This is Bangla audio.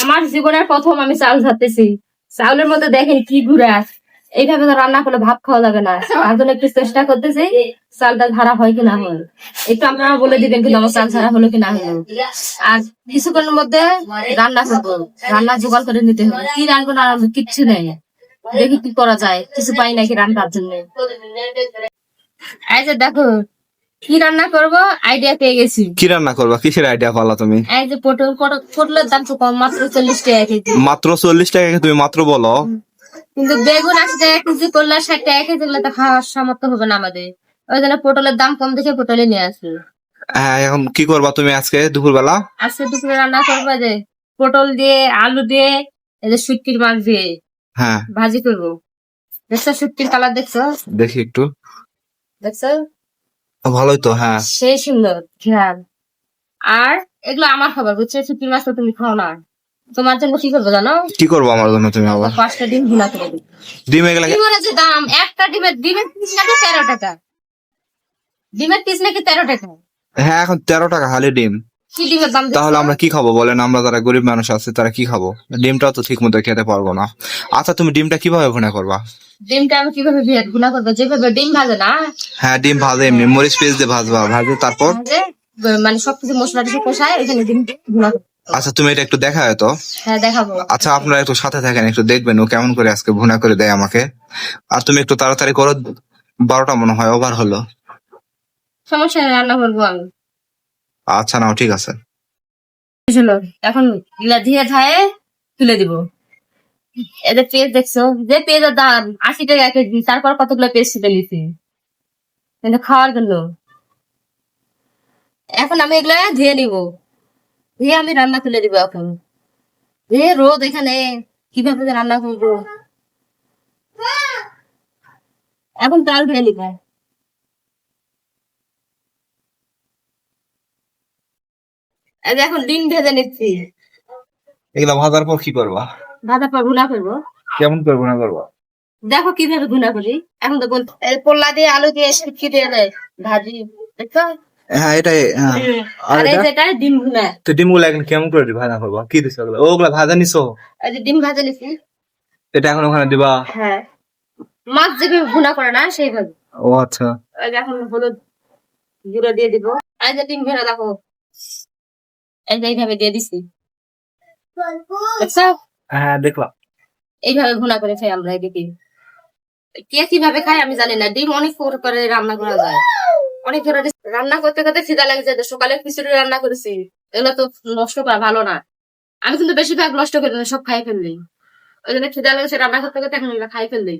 আমার জীবনের প্রথম আমি চাউল ধরতেছি। চাউলের মধ্যে দেখেন কি ঘুরে এইভাবে তো রান্না করলে ভাত খাওয়া যাবে না। তার জন্য একটু চেষ্টা করতেছি চালটা ধারা হয় কি না হয়। একটু আপনারা বলে দিবেন কিন্তু আমার চাল ছাড়া হলো কি না হলো। আর কিছুক্ষণের মধ্যে রান্না করব। রান্না জোগাড় করে নিতে হবে। কি রান্না না কিচ্ছু নেই। দেখি কি করা যায়। কিছু পাই নাকি রান্নার জন্য। এই যে দেখো কি রান্না করব? আইডিয়া পেয়ে গেছি। কি রান্না করবা? কিসের আইডিয়া পালা তুমি? এই যে পটল পটল- পটলের দাম তো কম মাত্র চল্লিশ টাকা কেজি। মাত্র চল্লিশ টাকা তুমি মাত্র বলো। কিন্তু বেগুন আশি টাকা কেজি করলে ষাট টাকা কেজি করলে তো খাওয়ার সামর্থ্য হবে না আমাদের। ওই জন্য পটলের দাম কম দেখে পটলে নিয়ে আসি। হ্যাঁ এখন কি করবা তুমি আজকে দুপুরবেলা? আজকে দুপুরে রান্না করব যে পটল দিয়ে আলু দিয়ে এই যে শুটকির মাছ দিয়ে হ্যাঁ। ভাজি করব। দেখছ শুটকির কালার দেখছ? দেখি একটু। দেখছ? ভালোই তো হ্যাঁ। সেই সুন্দর খেয়াল। আর এগুলো আমার খাবার বুঝছ? শুটকির মাছ তো তুমি খাও না। তোমার জন্য কি করব জানো? কি করব আমার জন্য তুমি আবার? পাঁচটা ডিম ভুনা করে দিই ডিম এগুলা ডিমের যে দাম একটা ডিমের ডিমের পিস নাকি তেরো টাকা? ডিমের পিস নাকি তেরো টাকা? হ্যাঁ এখন তেরো টাকা খালি ডিম। তাহলে আমরা কি খাব বলেন? আমরা যারা গরিব মানুষ আছে তারা কি খাব? ডিমটাও তো ঠিক মতো খেতে পারব না। আচ্ছা তুমি ডিমটা কীভাবে ভুনা করবা? ডিমটা আমি কীভাবে গুলা করব? যেভাবে ডিম ভাজে না? হ্যাঁ ডিম ভাজে এমনি। মরিচ পেঁয়াজ দিয়ে ভাজবা। ভাজে তারপর? মানে সবকিছু মশলা কষায় এখানে ডিম আচ্ছা তুমি এটা একটু দেখা তো। হ্যাঁ দেখাবো। আচ্ছা আপনারা একটু সাথে থাকেন একটু দেখবেন ও কেমন করে আজকে ভুনা করে দেয় আমাকে। আর তুমি একটু তাড়াতাড়ি করো বারোটা মনে হয় ওভার হলো। সমস্যা রান্না করব আমি। আচ্ছা নাও, ঠিক আছে। এখন গিলা ধীরে ধায়ে তুলে দিব। এদের পেজ দেখছ? যে পেজের দাম আশি টাকা কেজি, তারপর কতগুলো পেজ তুলে নিছি কিন্তু খাওয়ার জন্য। এখন আমি এগুলা ধুয়ে নিব। ধুয়ে আমি রান্না তুলে দিব এখন। ধুয়ে রোদ এখানে, কীভাবে রান্না করব? এখন চাল ধুয়ে নিব এই যে এখন ডিম ভেজে নিচ্ছি। এগুলা ভাজার পর কি করবা? ভাজা পরগুলা করব। কেমন করে ভুনা করবা? দেখো কীভাবে গুনা করি। এখন তো পোল্লা দিয়ে আলু দিয়ে শুটকি দিয়ে দেয় ভাজি দেখো হ্যাঁ এটাই হ্যাঁ। আর আর এটা? ডিম ভুনা। তো ডিমগুলো এখন কেমন করে ভাজা করবা? কি দিছো ওগুলা ওগুলা ভাজা নিছো? ডিম ভাজা নিছি। এটা এখন ওখানে দিবা? হ্যাঁ। মাছ যেভাবে ভুনা করে না সেইভাবে। ও আচ্ছা। এখন হলুদ গুঁড়ো দিয়ে দিব। এই ডিম ভেড়া দেখো। এইভাবে দিয়ে দিছি। হ্যাঁ দেখলাম। এইভাবে ভুনা করে খাই আমরা এদিকে। কে কীভাবে খাই আমি জানি না। ডিম অনেক করে রান্না করা যায়। অনেক ধরনের রান্না করতে করতে খিদা লাগে যায় সকালে খিচুড়ি রান্না করেছি। এগুলো তো নষ্ট করা ভালো না। আমি কিন্তু বেশিরভাগ নষ্ট করি না সব খাই ফেললি। ওই জন্য খিদা লেগেছে রান্না করতে করতে এখন এগুলো খাই ফেললি।